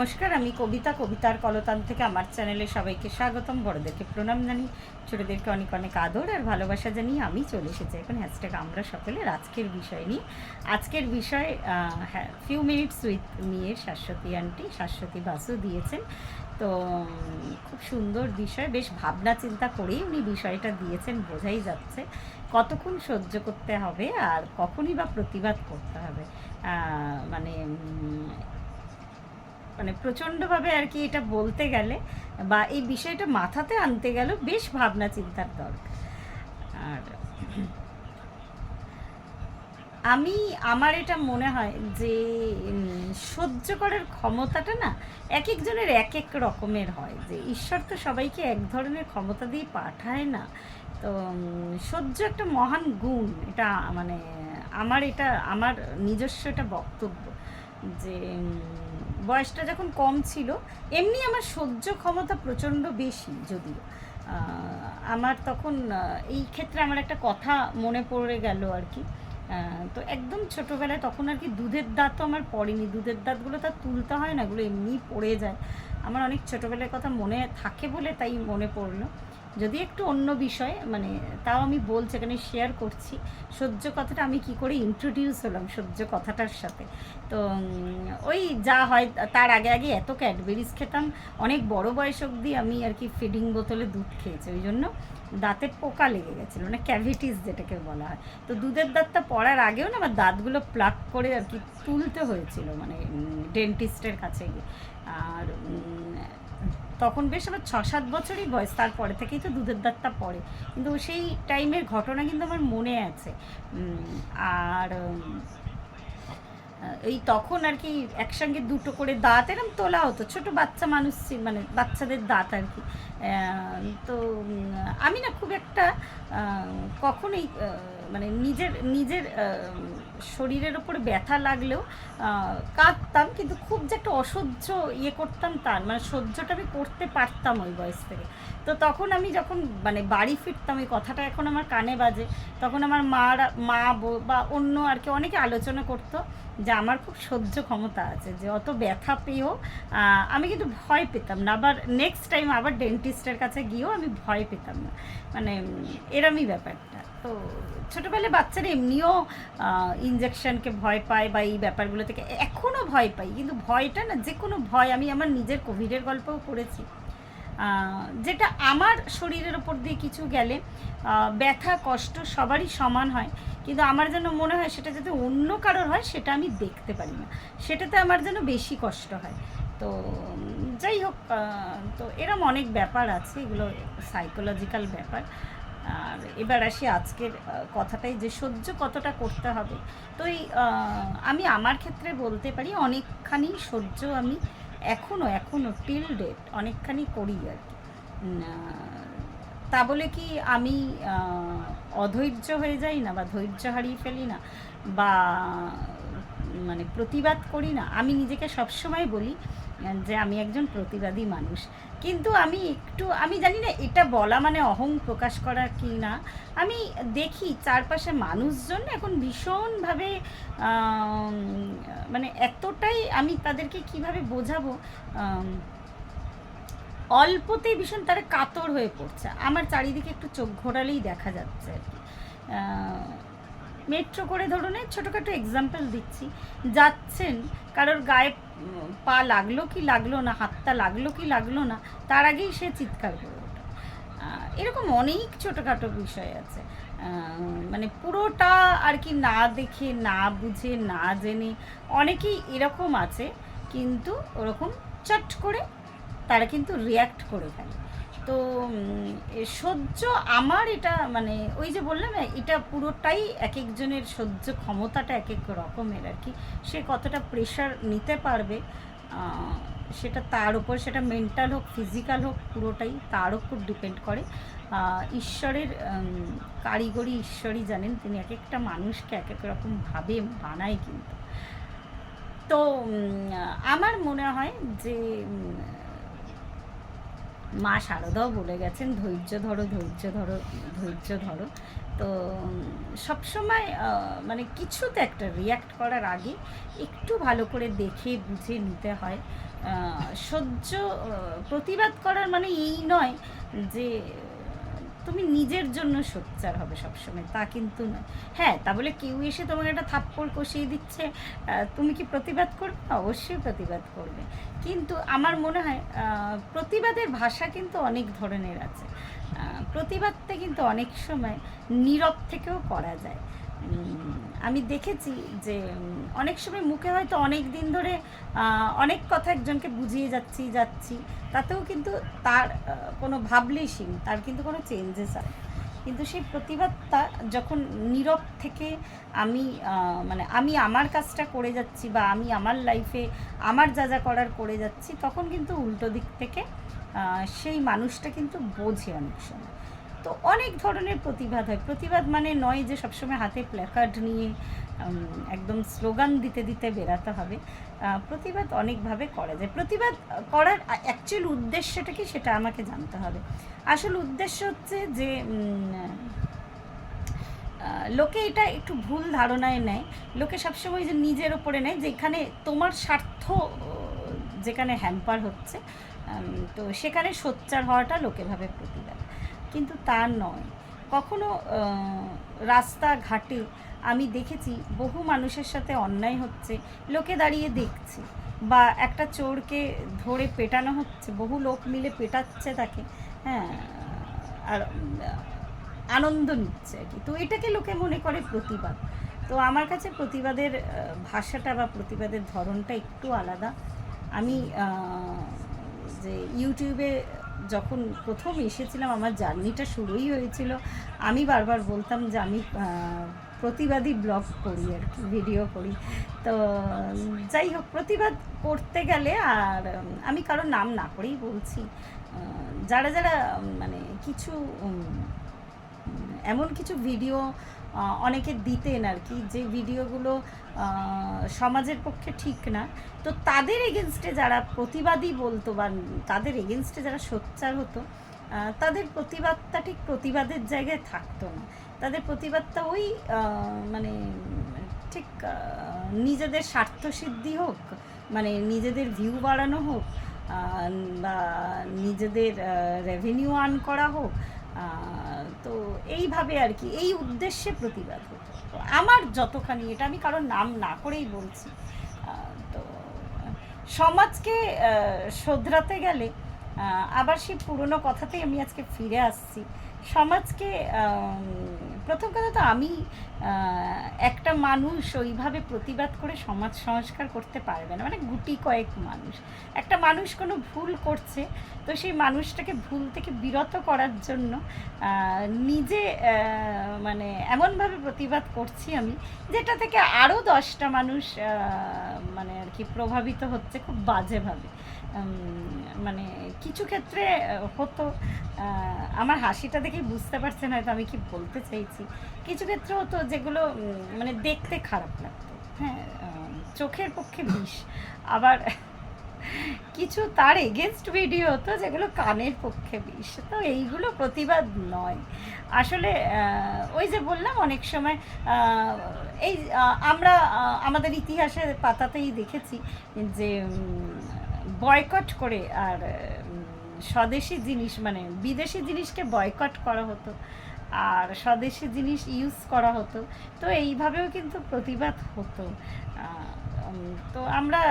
নমস্কার, আমি কবিতা, কবিতার কলতান থেকে আমার চ্যানেলে সবাইকে স্বাগতম। বড়দেরকে প্রণাম জানি ছোটদেরকে অনেক অনেক আদর আর ভালোবাসা জানিয়ে আমি চলে এসেছি এখন হ্যাশট্যাগ আমরা সকলের আজকের বিষয় নিয়ে। আজকের বিষয় হ্যাঁ ফিউ মিনিটস উইথ নিয়ে শাশ্বতী আন্টি শাশ্বতী বাসু দিয়েছেন। তো, খুব সুন্দর বিষয়, বেশ ভাবনা চিন্তা করেই উনি বিষয়টা দিয়েছেন, বোঝাই যাচ্ছে কতক্ষণ সহ্য করতে হবে আর কখনই বা প্রতিবাদ করতে হবে। মানে মানে প্রচণ্ডভাবে আর কি এটা বলতে গেলে বা এই বিষয়টা মাথাতে আনতে গেল বেশ ভাবনা চিন্তার দরকার আর আমি, আমার এটা মনে হয় যে সহ্য করার ক্ষমতাটা না এক একজনের এক এক রকমের হয়। যে ঈশ্বর তো সবাইকে এক ধরনের ক্ষমতা দিয়ে পাঠায় না। তো সহ্য একটা মহান গুণ। এটা মানে আমার এটা, আমার নিজস্ব এটা বক্তব্য যে বয়সটা যখন কম ছিল, এমনি আমার সহ্য ক্ষমতা প্রচণ্ড বেশি যদিও। আমার তখন এই ক্ষেত্রে আমার একটা কথা মনে পড়ে গেল আর কি। তো একদম ছোটোবেলায় তখন আর কি দুধের দাঁতও আমার পড়েনি। দুধের দাঁতগুলো তো আর তুলতে হয় না, এগুলো এমনি পড়ে যায়। আমার অনেক ছোটোবেলার কথা মনে থাকে বলে তাই মনে পড়ল। যদি একটু অন্য বিষয় মানে তাও আমি বলছি, এখানে শেয়ার করছি। সহ্য কথাটা আমি কি করে ইন্ট্রোডিউস হলাম সহ্য কথাটার সাথে? তো ওই যা হয় তার আগে আগে এত ক্যাডবেরিজ খেতাম, অনেক বড় বয়স অবধি আমি আর কি ফিডিং বোতলে দুধ খেয়েছি। ওই জন্য দাঁতে পোকা লেগে গেছিল মানে ক্যাভিটিস যেটাকে বলা হয়। তো দুধের দাঁতটা পড়ার আগেও না আমার দাঁতগুলো প্লাক করে আর কি তুলতে হয়েছিল মানে ডেন্টিস্টের কাছে গিয়ে। আর তখন বেশ আমার ছ সাত বছরই বয়স, তারপরে থেকেই তো দুধের দাঁতটা পড়ে। কিন্তু সেই টাইমের ঘটনা কিন্তু আমার মনে আছে। আর এই তখন আর কি একসঙ্গে দুটো করে দাঁত এরকম তোলা হতো। ছোট বাচ্চা মানুষ মানে বাচ্চাদের দাঁত আর কি। তো আমি না খুব একটা কখনোই মানে নিজের নিজের শরীরের ওপর ব্যথা লাগলেও কাঁদতাম, কিন্তু খুব যে একটা অসহ্য ইয়ে করতাম তার মানে সহ্যটা আমি করতে পারতাম ওই বয়স থেকে। তো তখন আমি যখন মানে বাড়ি ফিরতাম, এই কথাটা এখন আমার কানে বাজে, তখন আমার মার, মা বউ বা অন্য আর কি অনেকে আলোচনা করতো যে আমার খুব সহ্য ক্ষমতা আছে, যে অত ব্যথা পেয়েও আমি কিন্তু ভয় পেতাম না। আবার নেক্সট টাইম আবার ডেন্টিস্টের কাছে গিয়েও আমি ভয় পেতাম না। মানে এরমই ব্যাপারটা। তো ছোটোবেলায় বাচ্চারা এমনিও ইঞ্জেকশনকে ভয় পায় বা এই ব্যাপারগুলো থেকে এখনও ভয় পাই। কিন্তু ভয়টা না যে কোনো ভয়, আমি আমার নিজের কোভিডের গল্পও করেছি যেটা আমার শরীরের ওপর দিয়ে কিছু গেলে ব্যথা, কষ্ট সবারই সমান হয়। কিন্তু আমার যেন মনে হয় সেটা যাতে অন্য কারোর হয়, সেটা আমি দেখতে পারি না। সেটাতে আমার যেন বেশি কষ্ট হয়। তো যাই হোক তো এরম অনেক ব্যাপার আছে, এগুলো সাইকোলজিক্যাল ব্যাপার। আর এবার আসি আজকের কথাটাই যে সহ্য কতটা করতে হবে। তো এই আমি আমার ক্ষেত্রে বলতে পারি, অনেকখানি সহ্য আমি এখনও এখনও টিল ডেট অনেকখানি করি আর কি। তা বলে কি আমি অধৈর্য হয়ে যাই না বা ধৈর্য হারিয়ে ফেলি না বা মানে প্রতিবাদ করি না, আমি নিজেকে সবসময় বলি যে আমি একজন প্রতিবাদী মানুষ। কিন্তু আমি একটু, আমি জানি না এটা বলা মানে অহং প্রকাশ করা কি না। আমি দেখি চারপাশে মানুষজন এখন ভীষণভাবে মানে এতটাই আমি তাদেরকে কীভাবে বোঝাবো অল্পতেই ভীষণ তারা কাতর হয়ে পড়ছে। আমার চারিদিকে একটু চোখ ঘোরালেই দেখা যাচ্ছে আর কি। মেট্রো করে ধরুন ছোটোখাটো এক্সাম্পল দিচ্ছি। যাচ্ছেন, কারোর গায়ে পা লাগল কি লাগল না, হাতটা লাগল কি লাগল না, তার আগেই সে চিৎকার করে ওঠে। এরকম অনেক ছোটোখাটো বিষয় আছে। মানে পুরোটা আর কি না দেখে, না বুঝে, না জেনে অনেকেই এরকম আছে, কিন্তু ওরকম চট করে তারা কিন্তু রিয়্যাক্ট করে ফেলে। তো সহ্য আমার এটা মানে ওই যে বললাম এটা পুরোটাই এক একজনের সহ্য ক্ষমতাটা এক এক রকমের আর কি। সে কতটা প্রেশার নিতে পারবে সেটা তার উপর, সেটা মেন্টাল হোক ফিজিক্যাল হোক, পুরোটাই তার উপর ডিপেন্ড করে। ঈশ্বরের কারিগরি ঈশ্বরই জানেন, তিনি এক একটা মানুষকে এক এক রকমভাবে বানায় কিন্তু। তো আমার মনে হয় যে মা শারদাও বলে গেছেন, ধৈর্য ধরো ধৈর্য ধরো ধৈর্য ধরো। তো সবসময় মানে কিছুতে একটা রিয়াক্ট করার আগে একটু ভালো করে দেখে, বুঝে নিতে হয়। সহ্য প্রতিবাদ করার মানে এই নয় যে তুমি নিজের জন্য সোচ্চার হবে সবসময়, তা কিন্তু নয়। হ্যাঁ তা বলে কেউ এসে তোমাকে একটা থাপ্পড় কষিয়ে দিচ্ছে তুমি কি প্রতিবাদ করবে? অবশ্যই প্রতিবাদ করবে। কিন্তু আমার মনে হয় প্রতিবাদের ভাষা কিন্তু অনেক ধরনের আছে। প্রতিবাদটা কিন্তু অনেক সময় নীরব থেকেও করা যায়। আমি দেখেছি যে অনেক সময় মুখে হয়তো অনেক দিন ধরে অনেক কথা একজনকে বুঝিয়ে যাচ্ছি যাচ্ছি, তাতেও কিন্তু তার কোনো ভাবলেশিং তার কিন্তু কোনো চেঞ্জেস হয় কিন্তু সেই প্রতিবাদটা যখন নীরব থেকে আমি মানে আমি আমার কাজটা করে যাচ্ছি বা আমি আমার লাইফে আমার যা যা করার করে যাচ্ছি, তখন কিন্তু উল্টো দিক থেকে সেই মানুষটা কিন্তু বোঝে অনেক সময়। তো অনেক ধরনের প্রতিবাদ হয়। প্রতিবাদ মানে নয় যে সবসময় হাতে প্ল্যাকার্ড নিয়ে একদম স্লোগান দিতে দিতে বেরাতে হবে। প্রতিবাদ অনেকভাবে করা যায়। প্রতিবাদ করার অ্যাকচুয়াল উদ্দেশ্যটা কি সেটা আমাকে জানতে হবে। আসল উদ্দেশ্য হচ্ছে যে লোকে এটা একটু ভুল ধারণায় নেয়। লোকে সবসময় যে নিজের ওপরে নেয়, যেখানে তোমার স্বার্থ যেখানে হ্যাম্পার হচ্ছে তো সেখানে সোচ্চার হওয়াটা লোকে ভাবে প্রতিবাদ। কিন্তু তা নয়। কখনো রাস্তাঘাটে আমি দেখেছি বহু মানুষের সাথে অন্যায় হচ্ছে, লোকে দাঁড়িয়ে দেখছে বা একটা চোরকে ধরে পেটানো হচ্ছে, বহু লোক মিলে পেটাচ্ছে তাকে হ্যাঁ আর, আনন্দ নিচ্ছে আর কি। তো এটাকে লোকে মনে করে প্রতিবাদ। তো আমার কাছে প্রতিবাদের ভাষাটা বা প্রতিবাদের ধরনটা একটু আলাদা। আমি যে ইউটিউবে যখন প্রথম এসেছিলাম, আমার জার্নিটা শুরুই হয়েছিল। আমি বারবার বলতাম যে আমি প্রতিবাদী ব্লগ করি আর কি, ভিডিও করি। তো যাই হোক, প্রতিবাদ করতে গেলে আর আমি কারোর নাম না করেই বলছি। যারা যারা মানে কিছু এমন কিছু ভিডিও অনেকে দিতেন আর কি, যে ভিডিওগুলো সমাজের পক্ষে ঠিক না। তো তাদের এগেনস্টে যারা প্রতিবাদী বলতো বা তাদের এগেনস্টে যারা সোচ্চার হতো তাদের প্রতিবাদটা ঠিক প্রতিবাদের জায়গায় থাকতো না। তাদের প্রতিবাদটা ওই মানে ঠিক নিজেদের স্বার্থসিদ্ধি হোক মানে নিজেদের ভিউ বাড়ানো হোক বা নিজেদের রেভিনিউ আর্ন করা হোক তো এইভাবে আর কি, এই উদ্দেশ্যে প্রতিবাদ হতো। আমার যতখানি, এটা আমি কারোর নাম না করেই বলছি। তো সমাজকে শোধরাতে গেলে আবার সেই পুরনো কথাতেই আমি আজকে ফিরে আসছি। সমাজকে প্রথম কথা তো আমি একটা মানুষ ওইভাবে প্রতিবাদ করে সমাজ সংস্কার করতে পারবে না। মানে গুটি কয়েক মানুষ। একটা মানুষ কোনো ভুল করছে, তো সেই মানুষটাকে ভুল থেকে বিরত করার জন্য নিজে মানে এমনভাবে প্রতিবাদ করছি আমি, যেটা থেকে আরও দশটা মানুষ মানে আর কি প্রভাবিত হচ্ছে খুব বাজেভাবে। মানে কিছু ক্ষেত্রে হতো আমার হাসিটা দেখেই বুঝতে পারছেন হয়তো আমি কি বলতে চাইছি। কিছু ক্ষেত্রে হতো যেগুলো মানে দেখতে খারাপ লাগতো। হ্যাঁ চোখের পক্ষে বিষ। আবার কিছু তার এগেনস্ট ভিডিও হতো যেগুলো কানের পক্ষে বিষ। তো এইগুলো প্রতিবাদ নয়। আসলে ওই যে বললাম, অনেক সময় এই আমরা আমাদের ইতিহাসের পাতাতেই দেখেছি যে বয়কট করে আর স্বদেশি জিনিস মানে বিদেশি জিনিসকে বয়কট করা হতো। আর স্বদেশি জিনিস ইউজ করা হতো। তো এইভাবেও কিন্তু প্রতিবাদ হতো। তো আমরা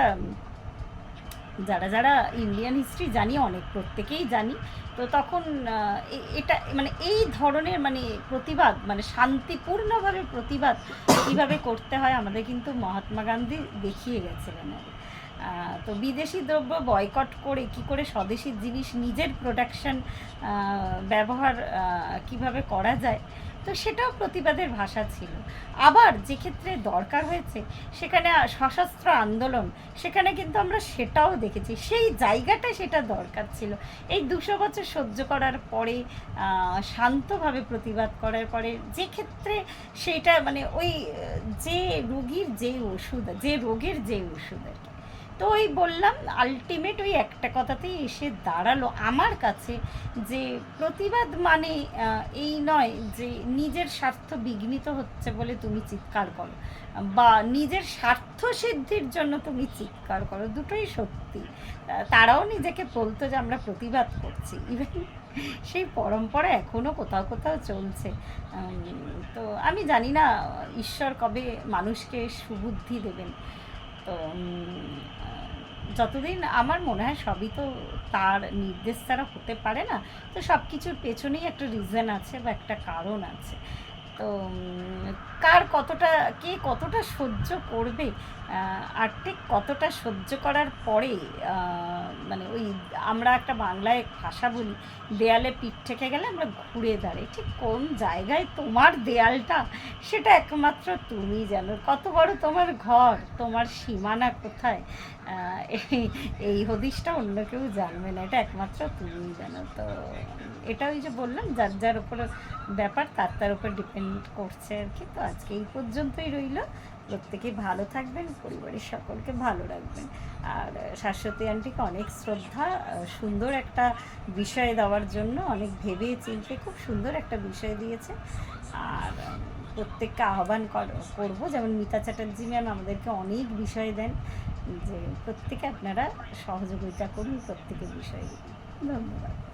যারা যারা ইন্ডিয়ান হিস্ট্রি জানি, অনেক প্রত্যেকেই জানি, তো তখন এটা মানে এই ধরনের মানে প্রতিবাদ মানে শান্তিপূর্ণভাবে প্রতিবাদ কীভাবে করতে হয়, আমাদের কিন্তু মহাত্মা গান্ধী দেখিয়ে গেছিলেন আর তো বিদেশি দ্রব্য বয়কট করে কি করে স্বদেশি জিনিস নিজের প্রোডাকশন ব্যবহার কীভাবে করা যায়, তো সেটাও প্রতিবাদের ভাষা ছিল। আবার যে ক্ষেত্রে দরকার হয়েছে, সেখানে সশস্ত্র আন্দোলন, সেখানে কিন্তু আমরা সেটাও দেখেছি, সেই জায়গাটা সেটা দরকার ছিল। এই দুশো বছর সহ্য করার পরে শান্তভাবে প্রতিবাদ করার পরে, যে ক্ষেত্রে সেটা মানে ওই, যে রুগীর যে ওষুধ, যে রোগের যে ওষুধ আর কি। তো ওই বললাম আলটিমেট ওই একটা কথাতেই এসে দাঁড়াল আমার কাছে যে প্রতিবাদ মানে এই নয় যে নিজের স্বার্থ বিঘ্নিত হচ্ছে বলে তুমি চিৎকার করো বা নিজের স্বার্থ সিদ্ধির জন্য তুমি চিৎকার করো, দুটোই সত্যি। তারাও নিজেকে বলতো যে আমরা প্রতিবাদ করছি। ইভেন সেই পরম্পরা এখনও কোথাও কোথাও চলছে। তো আমি জানি না ঈশ্বর কবে মানুষকে সুবুদ্ধি দেবেন। তো যতদিন আমার মনে হয় সবই তো তার নির্দেশ ছাড়া হতে পারে না, তো সব কিছুর পেছনেই একটা রিজন আছে বা একটা কারণ আছে। তো কার কতটা, কে কতটা সহ্য করবে আর ঠিক কতটা সহ্য করার পরে মানে ওই আমরা একটা বাংলায় ভাষা বলি, দেয়ালে পিঠ থেকে গেলে আমরা ঘুরে দাঁড়াই। ঠিক কোন জায়গায় তোমার দেয়ালটা, সেটা একমাত্র তুমি জানো। কত বড় তোমার ঘর, তোমার সীমানা কোথায়? এই এই হদিশটা অন্য কেউ জানবে না, এটা একমাত্র তুমি জানো। তো এটা ওই যে বললাম, যার যার উপর ব্যাপার, তার তার উপর ডিপেন্ড করছে আর কি। তো আজকে এই পর্যন্তই রইল। প্রত্যেকেই ভালো থাকবেন, পরিবারের সকলকে ভালো রাখবেন। আর শাশ্বতী আন্টিকে অনেক শ্রদ্ধা, সুন্দর একটা বিষয় দেওয়ার জন্য অনেক ভেবে চিন্তে খুব সুন্দর একটা বিষয় দিয়েছে। আর প্রত্যেককে আহ্বান কর- করব, যেমন মিতা চ্যাটার্জি ম্যাম আমাদেরকে অনেক বিষয় দেন, যে প্রত্যেকে আপনারা সহযোগিতা করুন প্রত্যেকের বিষয় ধন্যবাদ।